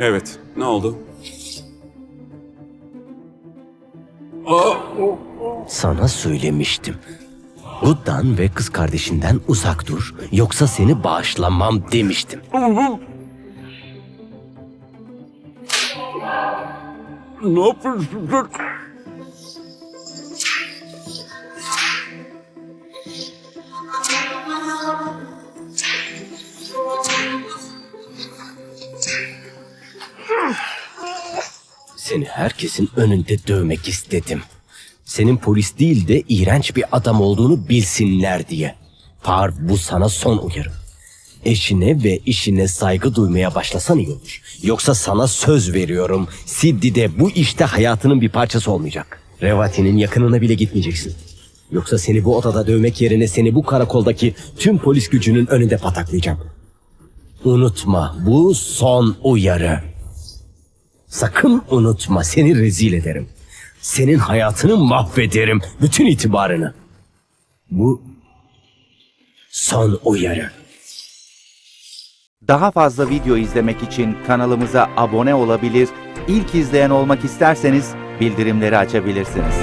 Evet. Ne oldu? Aa, Sana söylemiştim. Buddan ve kız kardeşinden uzak dur. Yoksa seni bağışlamam demiştim. ne yapıyorsun? sen? Seni herkesin önünde dövmek istedim. Senin polis değil de iğrenç bir adam olduğunu bilsinler diye. Parv bu sana son uyarım. Eşine ve işine saygı duymaya başlasan iyi olur. Yoksa sana söz veriyorum. Siddi de bu işte hayatının bir parçası olmayacak. Revati'nin yakınına bile gitmeyeceksin. Yoksa seni bu odada dövmek yerine seni bu karakoldaki tüm polis gücünün önünde pataklayacağım. Unutma bu son uyarı. Sakın unutma seni rezil ederim. Senin hayatını mahvederim. Bütün itibarını. Bu son uyarı. Daha fazla video izlemek için kanalımıza abone olabilir, ilk izleyen olmak isterseniz bildirimleri açabilirsiniz.